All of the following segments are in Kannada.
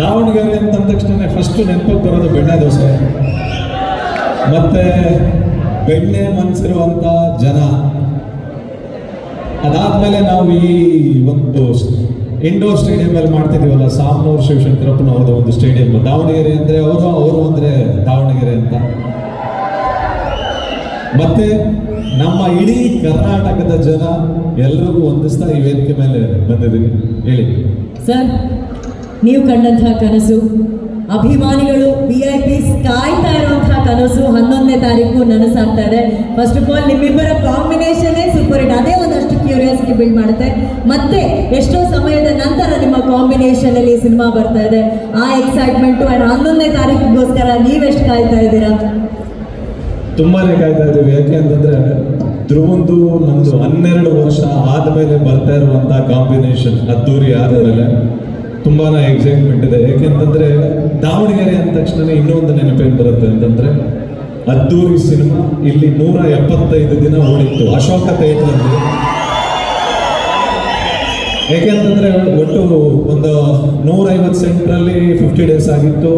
ದಾವಣಗೆರೆ ಅಂತ ತಕ್ಷಣ ಫಸ್ಟ್ ನೆನಪಿಗೆ ಬರೋದು ಬೆಣ್ಣೆ ದೋಸೆ. ಮತ್ತೆ ಬೆಣ್ಣೆ ಮನ್ಸಿರುವಂತ ಜನ. ಅದಾದ್ಮೇಲೆ ನಾವು ಈ ಒಂದು ಇಂಡೋರ್ ಸ್ಟೇಡಿಯಂ ಅಲ್ಲಿ ಮಾಡ್ತಿದೀವಲ್ಲ ಶಿವಶಂಕರಪ್ಪನವರದ ಶಿವಶಂಕರಪ್ಪನವರ ಒಂದು ಸ್ಟೇಡಿಯಂ ದಾವಣಗೆರೆ ಅಂದ್ರೆ ಅವರು ಅವರು ಅಂದ್ರೆ ದಾವಣಗೆರೆ ಅಂತ. ಮತ್ತೆ ನಮ್ಮ ಇಡೀ ಕರ್ನಾಟಕದ ಜನ ಎಲ್ರಿಗೂ ಒಂದಿಸ್ತಾ ಈ ವೇದಿಕೆ ಮೇಲೆ ಬಂದಿದ್ದೀನಿ ಹೇಳಿ. ಸರ್ ನೀವು ಕಂಡಂತಹ ಕನಸು. ಅಭಿಮಾನಿಗಳು ವಿ ಐ ಪಿಸ್ ಕಾಯ್ತಾ ಇರುವಂತಹ ಕನಸು ಹನ್ನೊಂದನೇ ತಾರೀಕು ನನಸಾಗ್ತಾ ಇದೆ. ಫಸ್ಟ್ ಆಫ್ ಆಲ್ ನಿಮ್ಮಿಬ್ಬರ ಕಾಂಬಿನೇಷನ್ನೇ ಸೂಪರ್ ಹಿಟ್ ಅದೇ ಒಂದಷ್ಟು ಕ್ಯೂರಿಯಾಸಿಟಿ ಬಿಲ್ಡ್ ಮಾಡುತ್ತೆ. ಮತ್ತೆ ಎಷ್ಟೋ ಸಮಯದ ನಂತರ ನಿಮ್ಮ ಕಾಂಬಿನೇಷನ್ ಅಲ್ಲಿ ಸಿನಿಮಾ ಬರ್ತಾ ಇದೆ. ಆ ಎಕ್ಸೈಟ್ಮೆಂಟು ಹನ್ನೊಂದನೇ ತಾರೀಕಿಗೋಸ್ಕರ ನೀವೆಷ್ಟು ಕಾಯ್ತಾ ಇದ್ದೀರಾ? ತುಂಬಾನೇ ಕಾಯ್ತಾ ಇದ್ದೀವಿ. ಯಾಕೆ ಅಂತಂದ್ರೆ ಧ್ರುವಂದು ನಮ್ದು ಹನ್ನೆರಡು ವರ್ಷ ಆದ್ಮೇಲೆ ಬರ್ತಾ ಇರುವಂತಹ ಕಾಂಬಿನೇಷನ್ ಅದ್ದೂರಿ ಆದ್ಮೇಲೆ. ತುಂಬಾನೇ ಎಕ್ಸೈಟ್ಮೆಂಟ್ ಇದೆ. ಯಾಕೆಂತಂದ್ರೆ ದಾವಣಗೆರೆ ಅಂದ ತಕ್ಷಣ ಇನ್ನೊಂದು ನೆನಪೇನು ಬರುತ್ತೆ ಅಂತಂದ್ರೆ ಅದ್ದೂರಿ ಸಿನಿಮಾ ಇಲ್ಲಿ ನೂರ ಎಪ್ಪತ್ತೈದು ದಿನ ಓಡಿತ್ತು. ಅಶೋಕ ಥಿಯೇಟರ್ ಯಾಕೆಂತಂದ್ರೆ ಒಟ್ಟು ಒಂದು ನೂರೈವತ್ತು ಸೆಂಟ್ರಲ್ಲಿ ಫಿಫ್ಟಿ ಡೇಸ್ ಆಗಿತ್ತು.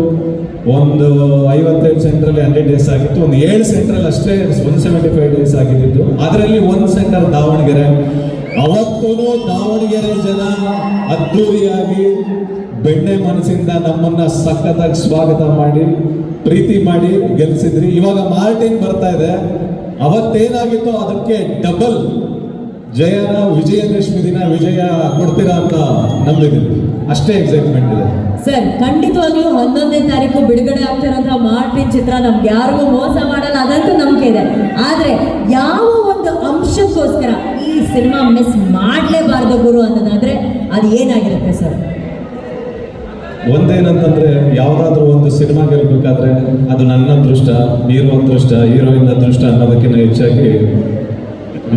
ಒಂದು ಐವತ್ತೈದು ಸೆಂಟ್ರಲ್ಲಿ ಹಂಡ್ರೆಡ್ ಡೇಸ್ ಆಗಿತ್ತು. ಒಂದು ಏಳು ಸೆಂಟ್ರಲ್ಲಿ ಅಷ್ಟೇ ಒನ್ ಸೆವೆಂಟಿ ಫೈವ್ ಡೇಸ್ ಆಗಿದ್ದು. ಅದರಲ್ಲಿ ಒಂದು ಸೆಂಟರ್ ದಾವಣಗೆರೆ. ಅವತ್ತೂ ದಾವಣಗೆರೆ ಜನ ಅದ್ದೂರಿಯಾಗಿ ಬೆಣ್ಣೆ ಮನಸ್ಸಿಂದ ನಮ್ಮನ್ನ ಸಖತ್ತಾಗಿ ಸ್ವಾಗತ ಮಾಡಿ, ಪ್ರೀತಿ ಮಾಡಿ ಗೆಲ್ಸಿದ್ರಿ ಇವಾಗ ಮಾರ್ಟಿನ್ ಬರ್ತಾ ಇದೆ. ಅವತ್ತೇನಾಗಿತ್ತು ಅದಕ್ಕೆ ಡಬಲ್ ಜಯನ, ವಿಜಯದಶಮಿ ದಿನ ವಿಜಯ ಕೊಡ್ತೀರಾ ಅಂತ ನಂಬಿದ್ದೀನಿ. ಅಷ್ಟೇ ಎಕ್ಸೈಟ್ಮೆಂಟ್ ಇದೆ. ಸರ್, ಖಂಡಿತವಾಗ್ಲೂ ಹನ್ನೊಂದನೇ ತಾರೀಕು ಬಿಡುಗಡೆ ಆಗ್ತಿರೋಂಥ ಮಾರ್ಟಿನ್ ಚಿತ್ರ ನಮ್ಗೆ ಯಾರಿಗೂ ಮೋಸ ಮಾಡಲ್ಲ, ಅದಂತೂ ನಂಬಿಕೆ ಇದೆ. ಆದ್ರೆ ಯಾವ ಒಂದು ಅಂಶಕ್ಕೋಸ್ಕರ ಈ ಸಿನಿಮಾ ಮಿಸ್ ಮಾಡಲೇಬಾರ್ದು ಗುರು ಅನ್ನೋದಾದ್ರೆ ಅದು ಏನಾಗಿರುತ್ತೆ ಸರ್? ಒಂದೇನಂತಂದ್ರೆ ಯಾವ್ದಾದ್ರು ಒಂದು ಸಿನಿಮಾ ಗೆಲ್ಬೇಕಾದ್ರೆ ಅದು ನನ್ನ ಅದೃಷ್ಟ ಹೀರೋ ದೃಷ್ಟ ಹೀರೋಯಿನ್ ದೃಷ್ಟ ಅನ್ನೋದಕ್ಕಿಂತ ಹೆಚ್ಚಾಗಿ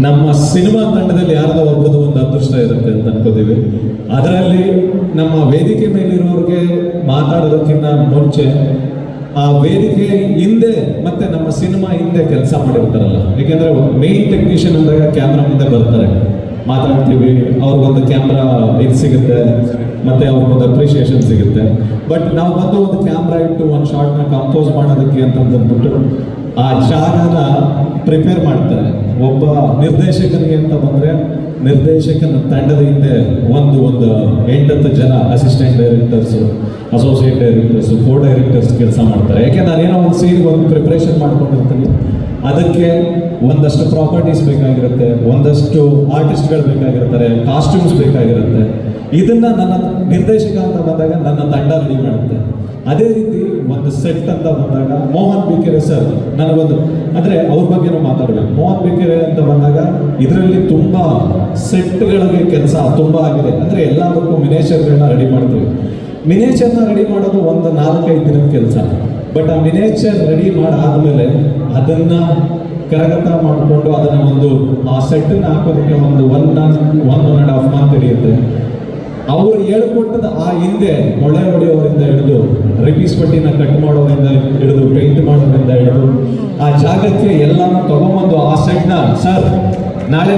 ನಮ್ಮ ಸಿನಿಮಾ ತಂಡದಲ್ಲಿ ಯಾರ್ದೋ ಒಬ್ಬದು ಒಂದು ಅದೃಷ್ಟ ಇರುತ್ತೆ ಅಂತ ಅನ್ಕೋತೀವಿ. ಅದರಲ್ಲಿ ನಮ್ಮ ವೇದಿಕೆ ಮೇಲಿರೋರಿಗೆ ಮಾತಾಡೋದಕ್ಕಿಂತ ಮುಂಚೆ ಆ ವೇದಿಕೆ ಹಿಂದೆ ಮತ್ತೆ ನಮ್ಮ ಸಿನಿಮಾ ಹಿಂದೆ ಕೆಲಸ ಮಾಡಿರ್ತಾರಲ್ಲ, ಯಾಕೆಂದ್ರೆ ಮೇನ್ ಟೆಕ್ನಿಷಿಯನ್ ಅಂದಾಗ ಕ್ಯಾಮ್ರಾ ಮುಂದೆ ಬರ್ತಾರೆ. ಮಾತಾಡ್ತೀವಿ, ಅವ್ರಿಗೊಂದು ಕ್ಯಾಮ್ರಾ ಇದು ಸಿಗುತ್ತೆ, ಮತ್ತೆ ಅವ್ರಿಗೊಂದು ಅಪ್ರಿಷಿಯೇಷನ್ ಸಿಗುತ್ತೆ. ಬಟ್ ನಾವು ಬಂದು ಒಂದು ಕ್ಯಾಮ್ರಾ ಇಟ್ಟು ಒಂದು ಶಾರ್ಟ್ನ ಕಂಪೋಸ್ ಮಾಡೋದಕ್ಕೆ ಅಂತ ಅಂದ್ಬಿಟ್ಟು ಆ ಜಾಗನ ಪ್ರಿಪೇರ್ ಮಾಡ್ತಾರೆ. ಒಬ್ಬ ನಿರ್ದೇಶಕನಿಗೆ ಅಂತ ಬಂದ್ರೆ ನಿರ್ದೇಶಕನ ತಂಡದ ಹಿಂದೆ ಒಂದು ಒಂದು ಎಂಟತ್ತು ಜನ assistant directors associate directors co directors ಕೆಲಸ ಮಾಡ್ತಾರೆ. ಯಾಕೆ ನಾನೇನೋ ಒಂದು ಸೀನ್ ಒಂದು ಪ್ರಿಪ್ರೇಷನ್ ಮಾಡ್ಕೊಂಡಿರ್ತೀನಿ. ಅದಕ್ಕೆ ಒಂದಷ್ಟು ಪ್ರಾಪರ್ಟೀಸ್ ಬೇಕಾಗಿರುತ್ತೆ, ಒಂದಷ್ಟು ಆರ್ಟಿಸ್ಟ್ಗಳು ಬೇಕಾಗಿರ್ತಾರೆ ಕಾಸ್ಟ್ಯೂಮ್ಸ್ ಬೇಕಾಗಿರುತ್ತೆ. ಇದನ್ನು ನನ್ನ ನಿರ್ದೇಶಕ ಅಂತ ಬಂದಾಗ ನನ್ನ ತಂಡ ರೆಡಿ ಮಾಡುತ್ತೆ. ಅದೇ ರೀತಿ ಒಂದು ಸೆಟ್ ಅಂತ ಬಂದಾಗ ಮೋಹನ್ ಬಿಕೆರೆ ಸರ್ ನನಗೊಂದು, ಅಂದ್ರೆ ಅವ್ರ ಬಗ್ಗೆನೂ ಮಾತಾಡ್ಬೇಕು. ಮೋಹನ್ ಬಿಕೆರೆ ಅಂತ ಬಂದಾಗ ಇದರಲ್ಲಿ ತುಂಬಾ ಸೆಟ್ಗಳಿಗೆ ಕೆಲಸ ತುಂಬಾ ಆಗಿದೆ. ಅಂದ್ರೆ ಎಲ್ಲದಕ್ಕೂ ಮಿನೇಚರ್ಗಳನ್ನ ರೆಡಿ ಮಾಡ್ತೀವಿ. ಮಿನೇಚರ್ನ ರೆಡಿ ಮಾಡೋದು ಒಂದು ನಾಲ್ಕೈದು ದಿನದ ಕೆಲಸ. ಬಟ್ ಆ ಮಿನೇಚರ್ ರೆಡಿ ಮಾಡಾದ್ಮೇಲೆ ಅದನ್ನ ಕರಗತ ಮಾಡಿಕೊಂಡು ಅದನ್ನ ಒಂದು, ಆ ಸೆಟ್ಟನ್ನು ಹಾಕೋದಕ್ಕೆ ಒಂದು one one one and half month ಹಿಡಿಯುತ್ತೆ. ಅವರು ಹೇಳ್ಕೊಟ್ಟದ ಆ ಹಿಂದೆ ಮೊಳೆ ಹೊಡೆಯೋರಿಂದ ಹಿಡಿದು ರಿಪೀಸ್ ಪಟ್ಟಿನ ಕಟ್ ಮಾಡೋದ್ರಿಂದ ಹಿಡಿದು ಪೇಂಟ್ ಮಾಡೋದ್ರಿಂದ ಹಿಡಿದು, ಆ ಜಾಗಕ್ಕೆ ಎಲ್ಲಾನು ತಗೊಂಬಂದು ಆ ಸೆಟ್ನ ಸರ್ ನಾಳೆ